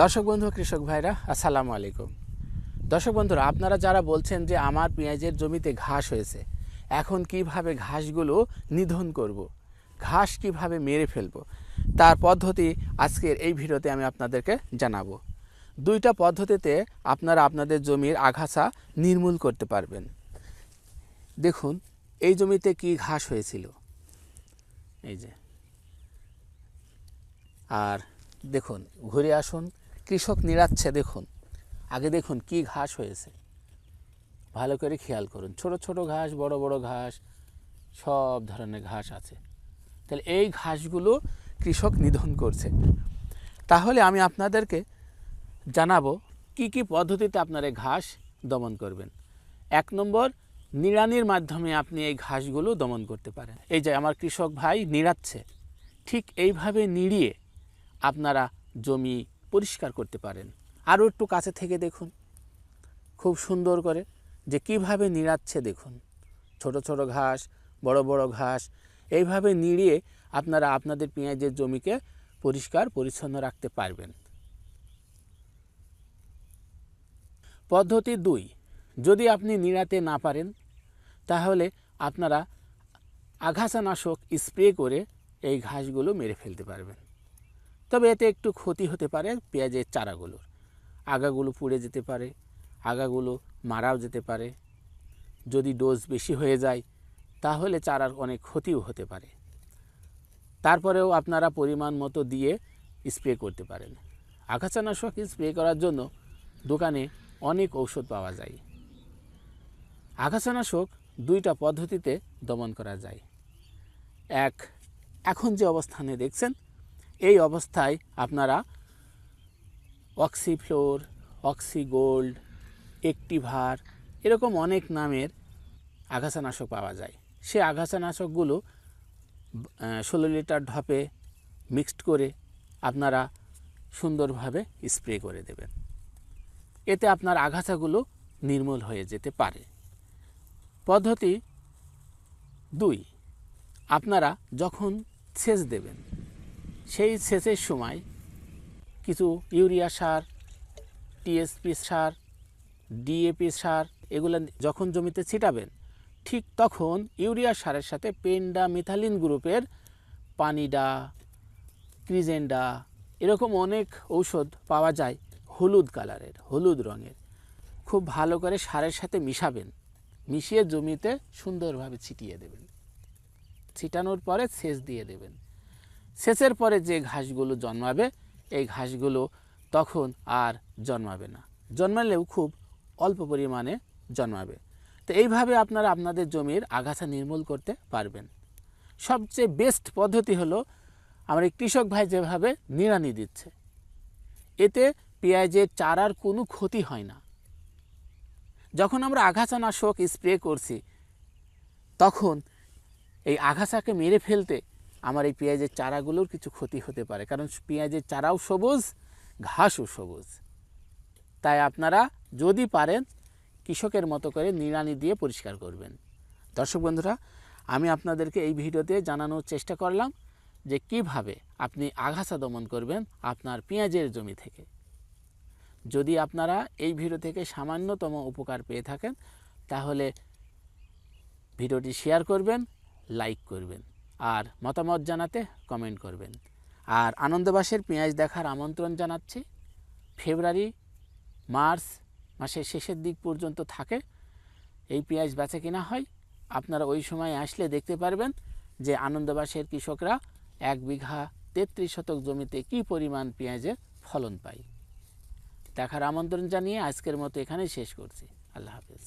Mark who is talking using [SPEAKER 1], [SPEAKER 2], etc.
[SPEAKER 1] দর্শক বন্ধু, কৃষক ভাইরা, আসসালামু আলাইকুম। দর্শক বন্ধুরা, আপনারা যারা বলছেন যে আমার পেঁয়াজের জমিতে ঘাস হয়েছে, এখন কীভাবে ঘাসগুলো নিধন করব। ঘাস কীভাবে মেরে ফেলব, তার পদ্ধতি আজকের এই ভিডিওতে আমি আপনাদেরকে জানাব। দুইটা পদ্ধতিতে আপনারা আপনাদের জমির আগাছা নির্মূল করতে পারবেন। দেখুন, এই জমিতে কি ঘাস হয়েছিল? এই যে। আর দেখুন, ঘুরে আসুন কৃষক নিড়াচ্ছে দেখুন। আগে দেখুন কি ঘাস হয়েছে। ভালো করে খেয়াল করুন। ছোট ছোট ঘাস, বড় বড় ঘাস, সব ধরনের ঘাস আছে। তাহলে এই ঘাসগুলো কৃষক নিধন করছে। তাহলে আমি আপনাদেরকে জানাব কি কি পদ্ধতিতে আপনারা এই ঘাস দমন করবেন। এক নম্বর, নিড়ানির মাধ্যমে আপনি এই ঘাসগুলো দমন করতে পারেন। এই যে আমার কৃষক ভাই নিড়াচ্ছে, ঠিক এইভাবে নিড়িয়ে আপনারা জমি পরিষ্কার করতে পারেন। আরও একটু কাছে থেকে দেখুন। খুব সুন্দর করে যে কীভাবে নিড়াচ্ছে দেখুন। ছোট ছোট ঘাস, বড় বড় ঘাস, এইভাবে নিড়িয়ে আপনারা আপনাদের পেঁয়াজের জমিকে পরিষ্কার, পরিচ্ছন্ন রাখতে পারবেন। পদ্ধতি দুই, যদি আপনি নিড়াতে না পারেন, তাহলে আপনারা আঘাসানাশক স্প্রে করে এই ঘাসগুলো মেরে ফেলতে পারবেন। তবে এতে একটু ক্ষতি হতে পারে পেঁয়াজের চারাগুলোর। আগাগুলো পুড়ে যেতে পারে, আগাগুলো মারাও যেতে পারে। যদি ডোজ বেশি হয়ে যায়, তাহলে চারার অনেক ক্ষতিও হতে পারে। তারপরেও আপনারা পরিমাণ মতো দিয়ে স্প্রে করতে পারেন। আগাছানাশক স্প্রে করার জন্য দোকানে অনেক ঔষধ পাওয়া যায়। আগাছানাশক দুইটা পদ্ধতিতে দমন করা যায়। এক, এখন যে অবস্থানে দেখছেন এই অবস্থায় আপনারা অক্সিফ্লোর, অক্সিগোল্ড, একটিভার এরকম অনেক নামের আগাছানাশক পাওয়া যায়। সে আগাছানাশকগুলো ষোলো লিটার ঢপে মিক্সড করে আপনারা সুন্দরভাবে স্প্রে করে দেবেন। এতে আপনার আগাছাগুলো নির্মূল হয়ে যেতে পারে। পদ্ধতি দুই, আপনারা যখন সেচ দেবেন সেই সেচের সময় কিছু ইউরিয়া সার, টিএসপি সার, ডিএপি সার এগুলো যখন জমিতে ছিটাবেন, ঠিক তখন ইউরিয়া সারের সাথে পেন্ডা মিথালিন গ্রুপের পানিডা, ক্রিজেন্ডা এরকম অনেক ঔষধ পাওয়া যায় হলুদ কালারের, হলুদ রঙের। খুব ভালো করে সারের সাথে মিশাবেন, মিশিয়ে জমিতে সুন্দরভাবে ছিটিয়ে দেবেন। ছিটানোর পরে সেচ দিয়ে দেবেন। সেচের পরে যে ঘাসগুলো জন্মাবে, এই ঘাসগুলো তখন আর জন্মাবে না। জন্মালেও খুব অল্প পরিমাণে জন্মাবে। তো এইভাবে আপনারা আপনাদের জমির আগাছা নির্মূল করতে পারবেন। সবচেয়ে বেস্ট পদ্ধতি হলো, আমার এই কৃষক ভাই যেভাবে নিড়ানি দিচ্ছে, এতে পেঁয়াজের চারার কোনো ক্ষতি হয় না। যখন আমরা আগাছানাশক স্প্রে করছি, তখন এই আগাছাকে মেরে ফেলতে আমার এই পেঁয়াজের চারাগুলোর কিছু ক্ষতি হতে পারে। কারণ পেঁয়াজের চারাও সবুজ, ঘাসও সবুজ। তাই আপনারা যদি পারেন, কৃষকের মতো করে নিড়ানি দিয়ে পরিষ্কার করবেন। দর্শক বন্ধুরা, আমি আপনাদেরকে এই ভিডিওতে জানানোর চেষ্টা করলাম যে কীভাবে আপনি আগাছা দমন করবেন আপনার পেঁয়াজের জমি থেকে। যদি আপনারা এই ভিডিও থেকে সামান্যতম উপকার পেয়ে থাকেন, তাহলে ভিডিওটি শেয়ার করবেন, লাইক করবেন। আর মতামত জানাতে কমেন্ট করবেন। আর আনন্দবাসের পেঁয়াজ দেখার আমন্ত্রণ জানাচ্ছি। ফেব্রুয়ারি, মার্চ মাসের শেষের দিক পর্যন্ত থাকে। এই পেঁয়াজ বেচা কিনা হয়? আপনারা ওই সময় আসলে দেখতে পারবেন যে আনন্দবাসের কৃষকরা এক বিঘা তেত্রিশ শতক জমিতে কী পরিমাণ পেঁয়াজের ফলন পায়। দেখার আমন্ত্রণ জানিয়ে আজকের মতো এখানেই শেষ করছি। আল্লাহ হাফেজ।